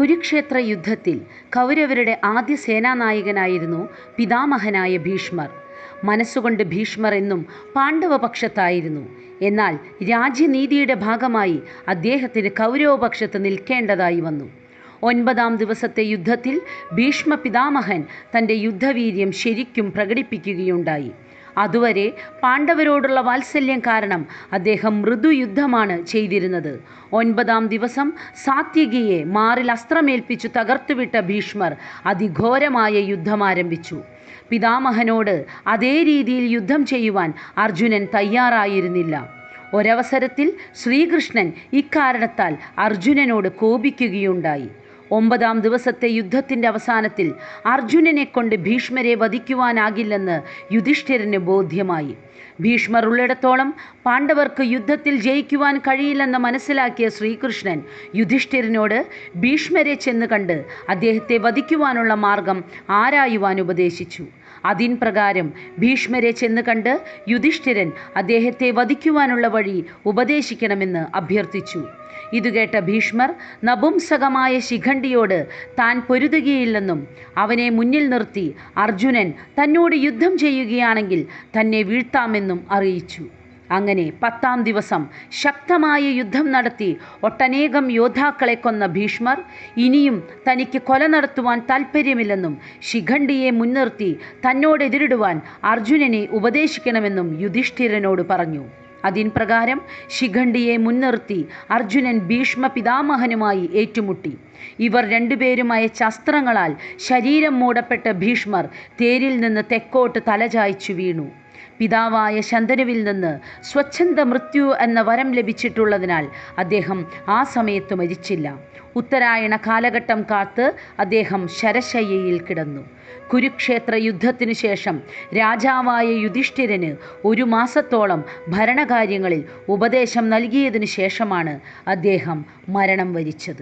കുരുക്ഷേത്ര യുദ്ധത്തിൽ കൗരവരുടെ ആദ്യ സേനാനായകനായിരുന്നു പിതാമഹനായ ഭീഷ്മർ. മനസ്സുകൊണ്ട് ഭീഷ്മർ എന്നും പാണ്ഡവപക്ഷത്തായിരുന്നു. എന്നാൽ രാജ്യനീതിയുടെ ഭാഗമായി അദ്ദേഹത്തിന് കൗരവപക്ഷത്ത് നിൽക്കേണ്ടതായി വന്നു. ഒൻപതാം ദിവസത്തെ യുദ്ധത്തിൽ ഭീഷ്മ പിതാമഹൻ തന്റെ യുദ്ധവീര്യം ശരിക്കും പ്രകടിപ്പിക്കുകയുണ്ടായി. അതുവരെ പാണ്ഡവരോടുള്ള വാത്സല്യം കാരണം അദ്ദേഹം മൃദുയുദ്ധമാണ് ചെയ്തിരുന്നത്. ഒൻപതാം ദിവസം സാത്യകിയെ മാറിൽ അസ്ത്രമേൽപ്പിച്ചു തകർത്തുവിട്ട ഭീഷ്മർ അതിഘോരമായ യുദ്ധം ആരംഭിച്ചു. പിതാമഹനോട് അതേ രീതിയിൽ യുദ്ധം ചെയ്യുവാൻ അർജുനൻ തയ്യാറായിരുന്നില്ല. ഒരവസരത്തിൽ ശ്രീകൃഷ്ണൻ ഇക്കാരണത്താൽ അർജുനനോട് കോപിക്കുകയുണ്ടായി. ഒമ്പതാം ദിവസത്തെ യുദ്ധത്തിന്റെ അവസാനത്തിൽ അർജുനനെ കൊണ്ട് ഭീഷ്മരെ വധിക്കുവാനാകില്ലെന്ന് യുധിഷ്ഠിരന് ബോധ്യമായി. ഭീഷ്മർ ഉള്ളിടത്തോളം പാണ്ഡവർക്ക് യുദ്ധത്തിൽ ജയിക്കുവാൻ കഴിയില്ലെന്ന് മനസ്സിലാക്കിയ ശ്രീകൃഷ്ണൻ യുധിഷ്ഠിരനോട് ഭീഷ്മരെ ചെന്ന് കണ്ട് അദ്ദേഹത്തെ വധിക്കുവാനുള്ള മാർഗം ആരായുവാൻ ഉപദേശിച്ചു. അതിൻ പ്രകാരം ഭീഷ്മരെ ചെന്ന് കണ്ട് യുധിഷ്ഠിരൻ അദ്ദേഹത്തെ വധിക്കുവാനുള്ള വഴി ഉപദേശിക്കണമെന്ന് അഭ്യർത്ഥിച്ചു. ഇതുകേട്ട ഭീഷ്മർ നപുംസകമായ ശിഖണ്ഡിയോട് താൻ പൊരുതുകയില്ലെന്നും അവനെ മുന്നിൽ നിർത്തി അർജുനൻ തന്നോട് യുദ്ധം ചെയ്യുകയാണെങ്കിൽ തന്നെ വീഴ്ത്താമെന്നും അറിയിച്ചു. അങ്ങനെ പത്താം ദിവസം ശക്തമായ യുദ്ധം നടത്തി ഒട്ടനേകം യോദ്ധാക്കളെ കൊന്ന ഭീഷ്മർ ഇനിയും തനിക്ക് കൊല നടത്തുവാൻ താൽപ്പര്യമില്ലെന്നും ശിഖണ്ഡിയെ മുൻനിർത്തി തന്നോട് എതിരിടുവാൻ അർജുനനെ ഉപദേശിക്കണമെന്നും യുധിഷ്ഠിരനോട് പറഞ്ഞു. അതിൻ പ്രകാരം ശിഖണ്ഡിയെ മുൻനിർത്തി അർജുനൻ ഭീഷ്മ പിതാമഹനുമായി ഏറ്റുമുട്ടി. ഇവർ രണ്ടുപേരും അയച്ച അസ്ത്രങ്ങളാൽ ശരീരം മൂടപ്പെട്ട ഭീഷ്മർ തേരിൽ നിന്ന് തെക്കോട്ട് തലചായ്ച്ചു വീണു. പിതാവായ ശന്തനുവിൽ നിന്ന് സ്വച്ഛന്ത മൃത്യു എന്ന വരം ലഭിച്ചിട്ടുള്ളതിനാൽ അദ്ദേഹം ആ സമയത്ത് മരിച്ചില്ല. ഉത്തരായണ കാലഘട്ടം കാത്ത് അദ്ദേഹം ശരശയ്യയിൽ കിടന്നു. കുരുക്ഷേത്ര യുദ്ധത്തിനു ശേഷം രാജാവായ യുധിഷ്ഠിരന് ഒരു മാസത്തോളം ഭരണകാര്യങ്ങളിൽ ഉപദേശം നൽകിയതിനു ശേഷമാണ് അദ്ദേഹം മരണം വരിച്ചത്.